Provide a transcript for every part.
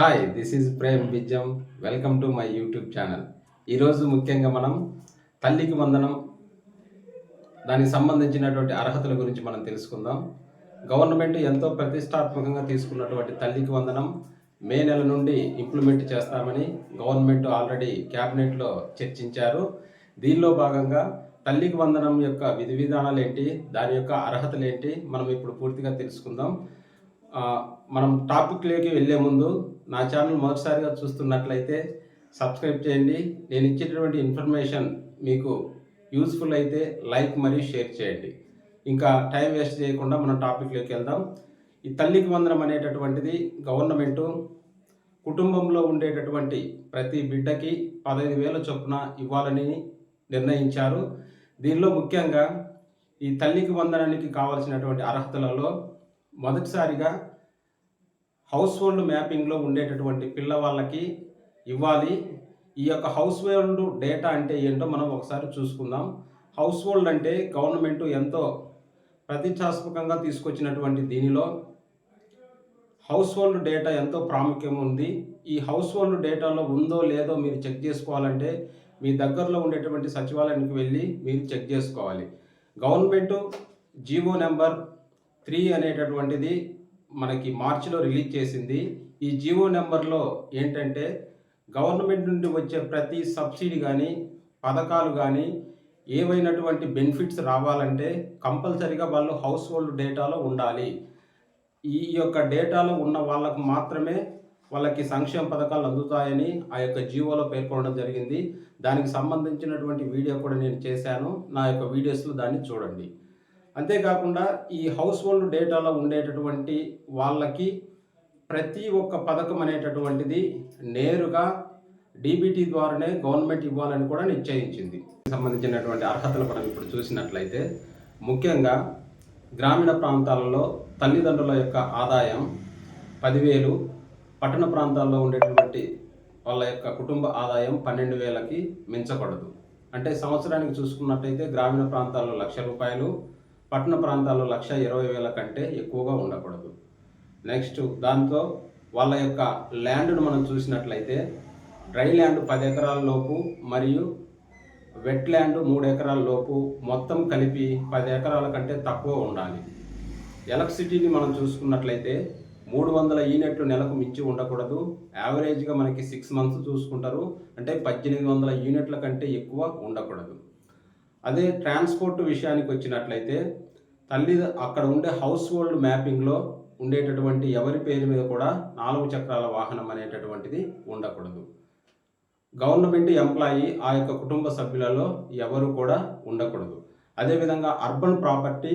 Hi this is Prem Bijjam welcome to my YouTube channel ఈరోజు ముఖ్యంగా మనం తల్లికి వందనం దానికి సంబంధించినటువంటి అర్హతల గురించి మనం తెలుసుకుందాం. గవర్నమెంట్ ఎంతో ప్రతిష్టాత్మకంగా తీసుకున్నటువంటి తల్లికి వందనం మే నెల నుండి ఇంప్లిమెంట్ చేస్తామని గవర్నమెంట్ ఆల్రెడీ క్యాబినెట్లో చర్చించారు. దీనిలో భాగంగా తల్లికి వందనం యొక్క విధి విధానాలు ఏంటి దాని యొక్క అర్హతలు ఏంటి మనం ఇప్పుడు పూర్తిగా తెలుసుకుందాం. మనం టాపిక్లోకి వెళ్ళే ముందు నా ఛానల్ మొదటిసారిగా చూస్తున్నట్లయితే సబ్స్క్రైబ్ చేయండి. నేను ఇచ్చేటటువంటి ఇన్ఫర్మేషన్ మీకు యూస్ఫుల్ అయితే లైక్ మరియు షేర్ చేయండి. ఇంకా టైం వేస్ట్ చేయకుండా మనం టాపిక్లోకి వెళ్దాం. ఈ తల్లికి వందనం అనేటటువంటిది గవర్నమెంటు కుటుంబంలో ఉండేటటువంటి ప్రతి బిడ్డకి పదహైదు వేల చొప్పున ఇవ్వాలని నిర్ణయించారు. దీనిలో ముఖ్యంగా ఈ తల్లికి వందనానికి కావలసినటువంటి అర్హతలలో మొదటిసారిగా హౌస్ హోల్డ్ మ్యాపింగ్లో ఉండేటటువంటి పిల్లవాళ్ళకి ఇవ్వాలి. ఈ యొక్క హౌస్ హోల్డ్ డేటా అంటే ఏంటో మనం ఒకసారి చూసుకుందాం. హౌస్ హోల్డ్ అంటే గవర్నమెంట్ ఎంతో ప్రతిష్టాత్మకంగా తీసుకొచ్చినటువంటి దీనిలో హౌస్ హోల్డ్ డేటా ఎంతో ప్రాముఖ్యం ఉంది. ఈ హౌస్ హోల్డ్ డేటాలో ఉందో లేదో మీరు చెక్ చేసుకోవాలంటే మీ దగ్గరలో ఉండేటువంటి సచివాలయానికి వెళ్ళి మీరు చెక్ చేసుకోవాలి. గవర్నమెంట్ జీవో నెంబర్ త్రీ అనేటటువంటిది మనకి మార్చిలో రిలీజ్ చేసింది. ఈ జీవో నెంబర్లో ఏంటంటే గవర్నమెంట్ నుండి వచ్చే ప్రతి సబ్సిడీ కానీ పథకాలు కానీ ఏవైనటువంటి బెనిఫిట్స్ రావాలంటే కంపల్సరీగా వాళ్ళు హౌస్ హోల్డ్ డేటాలో ఉండాలి. ఈ యొక్క డేటాలో ఉన్న వాళ్ళకు మాత్రమే వాళ్ళకి సంక్షేమ పథకాలు అందుతాయని ఆ యొక్క జీవోలో పేర్కొనడం జరిగింది. దానికి సంబంధించినటువంటి వీడియో కూడా నేను చేశాను. నా యొక్క వీడియోస్లో దాన్ని చూడండి. అంతేకాకుండా ఈ హౌస్ హోల్డ్ డేటాలో ఉండేటటువంటి వాళ్ళకి ప్రతి ఒక్క పథకం అనేటటువంటిది నేరుగా డీబీటీ ద్వారానే గవర్నమెంట్ ఇవ్వాలని కూడా నిశ్చయించింది. సంబంధించినటువంటి అర్హతలు మనం ఇప్పుడు చూసినట్లయితే ముఖ్యంగా గ్రామీణ ప్రాంతాలలో తల్లిదండ్రుల యొక్క ఆదాయం పదివేలు పట్టణ ప్రాంతాల్లో ఉండేటువంటి వాళ్ళ యొక్క కుటుంబ ఆదాయం పన్నెండు వేలకి మించకూడదు. అంటే సంవత్సరానికి చూసుకున్నట్లయితే గ్రామీణ ప్రాంతాల్లో లక్ష రూపాయలు పట్టణ ప్రాంతాల్లో లక్ష ఇరవై వేల కంటే ఎక్కువగా ఉండకూడదు. నెక్స్ట్ దాంతో వాళ్ళ యొక్క ల్యాండ్ను మనం చూసినట్లయితే డ్రై ల్యాండ్ పది ఎకరాల లోపు మరియు వెట్ ల్యాండ్ మూడు ఎకరాల లోపు మొత్తం కలిపి పది ఎకరాల కంటే తక్కువ ఉండాలి. ఎలక్ట్రిసిటీని మనం చూసుకున్నట్లయితే మూడు వందల యూనిట్లు నెలకు మించి ఉండకూడదు. యావరేజ్గా మనకి సిక్స్ మంత్స్ చూసుకుంటారు. అంటే పద్దెనిమిది వందల యూనిట్ల కంటే ఎక్కువ ఉండకూడదు. అదే ట్రాన్స్పోర్ట్ విషయానికి వచ్చినట్లయితే తల్లి అక్కడ ఉండే హౌస్ హోల్డ్ మ్యాపింగ్లో ఉండేటటువంటి ఎవరి పేరు మీద కూడా నాలుగు చక్రాల వాహనం అనేటటువంటిది ఉండకూడదు. గవర్నమెంట్ ఎంప్లాయీ ఆ యొక్క కుటుంబ సభ్యులలో ఎవరు కూడా ఉండకూడదు. అదేవిధంగా అర్బన్ ప్రాపర్టీ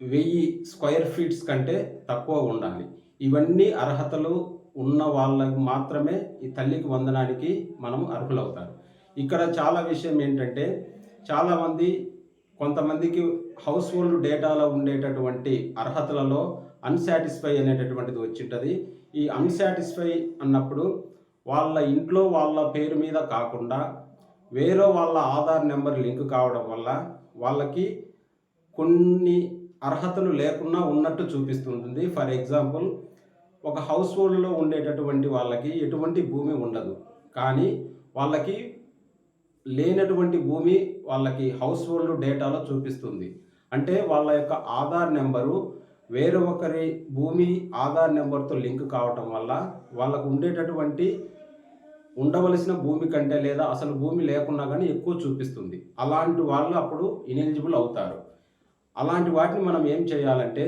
వెయ్యి స్క్వేర్ ఫీట్స్ కంటే తక్కువ ఉండాలి. ఇవన్నీ అర్హతలు ఉన్న వాళ్ళకు మాత్రమే ఈ తల్లికి వందనానికి మనం అర్హులవుతారు. ఇక్కడ చాలా విషయం ఏంటంటే చాలామంది కొంతమందికి హౌస్ హోల్డ్ డేటాలో ఉండేటటువంటి అర్హతలలో అన్సాటిస్ఫై అనేటటువంటిది వచ్చింటుంది. ఈ అన్సాటిస్ఫై అన్నప్పుడు వాళ్ళ ఇంట్లో వాళ్ళ పేరు మీద కాకుండా వేరే వాళ్ళ ఆధార్ నెంబర్ లింక్ కావడం వల్ల వాళ్ళకి కొన్ని అర్హతలు లేకుండా ఉన్నట్టు చూపిస్తుంటుంది. ఫర్ ఎగ్జాంపుల్ ఒక హౌస్ హోల్డ్లో ఉండేటటువంటి వాళ్ళకి ఎటువంటి భూమి ఉండదు. కానీ వాళ్ళకి లేనటువంటి భూమి వాళ్ళకి హౌస్ హోల్డ్ డేటాలో చూపిస్తుంది. అంటే వాళ్ళ యొక్క ఆధార్ నెంబరు వేరే ఒకరి భూమి ఆధార్ నెంబర్తో లింక్ కావటం వల్ల వాళ్ళకు ఉండేటటువంటి ఉండవలసిన భూమి కంటే లేదా అసలు భూమి లేకున్నా కానీ ఎక్కువ చూపిస్తుంది. అలాంటి వాళ్ళు అప్పుడు ఇనెలిజిబుల్ అవుతారు. అలాంటి వాటిని మనం ఏం చేయాలంటే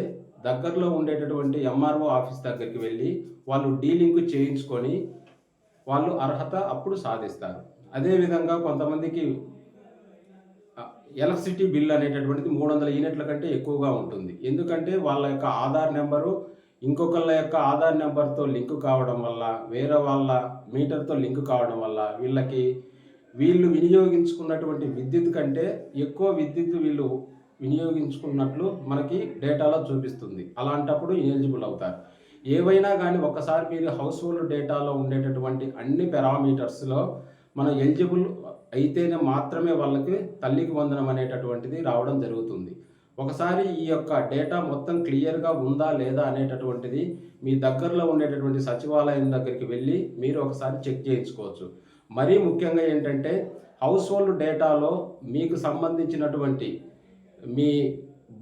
దగ్గరలో ఉండేటటువంటి ఎంఆర్ఓ ఆఫీస్ దగ్గరికి వెళ్ళి వాళ్ళు డీలింక్ చేయించుకొని వాళ్ళు అర్హత అప్పుడు సాధిస్తారు. అదేవిధంగా కొంతమందికి ఎలక్ట్రిసిటీ బిల్ అనేటటువంటిది మూడు వందల యూనిట్ల కంటే ఎక్కువగా ఉంటుంది. ఎందుకంటే వాళ్ళ యొక్క ఆధార్ నెంబరు ఇంకొకళ్ళ యొక్క ఆధార్ నెంబర్తో లింక్ కావడం వల్ల వేరే వాళ్ళ మీటర్తో లింక్ కావడం వల్ల వీళ్ళకి వీళ్ళు వినియోగించుకున్నటువంటి విద్యుత్ కంటే ఎక్కువ విద్యుత్ వీళ్ళు వినియోగించుకున్నట్లు మనకి డేటాలో చూపిస్తుంది. అలాంటప్పుడు ఎలిజిబుల్ అవుతారు. ఏవైనా కానీ ఒకసారి మీరు హౌస్ హోల్డ్ డేటాలో ఉండేటటువంటి అన్ని పారామీటర్స్లో మనం ఎలిజిబుల్ అయితేనే మాత్రమే వాళ్ళకి తల్లికి వందనం అనేటటువంటిది రావడం జరుగుతుంది. ఒకసారి ఈ యొక్క డేటా మొత్తం క్లియర్గా ఉందా లేదా అనేటటువంటిది మీ దగ్గరలో ఉండేటటువంటి సచివాలయం దగ్గరికి వెళ్ళి మీరు ఒకసారి చెక్ చేయించుకోవచ్చు. మరీ ముఖ్యంగా ఏంటంటే హౌస్ హోల్డ్ డేటాలో మీకు సంబంధించినటువంటి మీ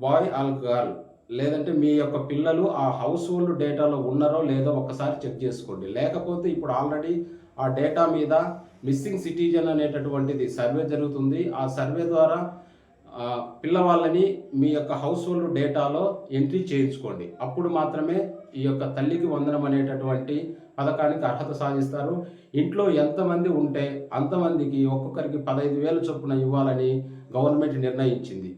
బాయ్ ఆల్ గర్ల్ లేదంటే మీ యొక్క పిల్లలు ఆ హౌస్ హోల్డ్ డేటాలో ఉన్నారో లేదో ఒకసారి చెక్ చేసుకోండి. లేకపోతే ఇప్పుడు ఆల్రెడీ ఆ డేటా మీద మిస్సింగ్ సిటిజన్ అనేటటువంటిది సర్వే జరుగుతుంది. ఆ సర్వే ద్వారా పిల్లవాళ్ళని మీ యొక్క హౌస్ హోల్డ్ డేటాలో ఎంట్రీ చేయించుకోండి. అప్పుడు మాత్రమే ఈ యొక్క తల్లికి వందనం అనేటటువంటి పథకానికి అర్హత సాధిస్తారు. ఇంట్లో ఎంతమంది ఉంటే అంతమందికి ఒక్కొక్కరికి పదహైదు వేల చొప్పున ఇవ్వాలని గవర్నమెంట్ నిర్ణయించింది.